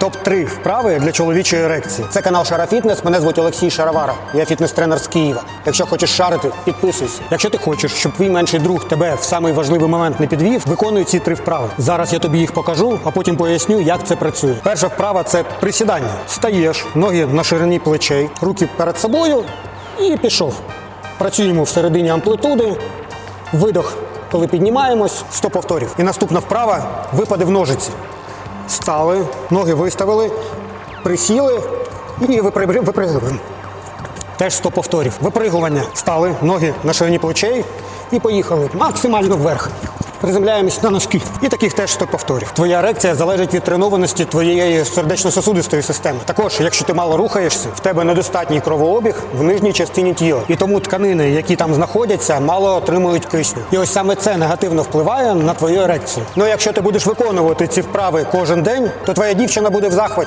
Топ-3 вправи для чоловічої ерекції. Це канал Шара Фітнес. Мене звуть Олексій Шаровара. Я фітнес-тренер з Києва. Якщо хочеш шарити, підписуйся. Якщо ти хочеш, щоб твій менший друг тебе в самий важливий момент не підвів, виконуй ці три вправи. Зараз я тобі їх покажу, а потім поясню, як це працює. Перша вправа це присідання. Стаєш, ноги на ширині плечей, руки перед собою і пішов. Працюємо всередині амплитуди. Видох, коли піднімаємось, 100 повторів. І наступна вправа випади в ножиці. Стали, ноги виставили, присіли і випригуємо. Теж 100 повторів. Випригування. Стали, ноги на ширині плечей і поїхали максимально вверх. Приземляємось на носки. І таких теж 100 повторів. Твоя ерекція залежить від тренованості твоєї сердечно-сосудистої системи. Також, якщо ти мало рухаєшся, в тебе недостатній кровообіг в нижній частині тіла. І тому тканини, які там знаходяться, мало отримують кисню. І ось саме це негативно впливає на твою ерекцію. Ну якщо ти будеш виконувати ці вправи кожен день, то твоя дівчина буде в захваті.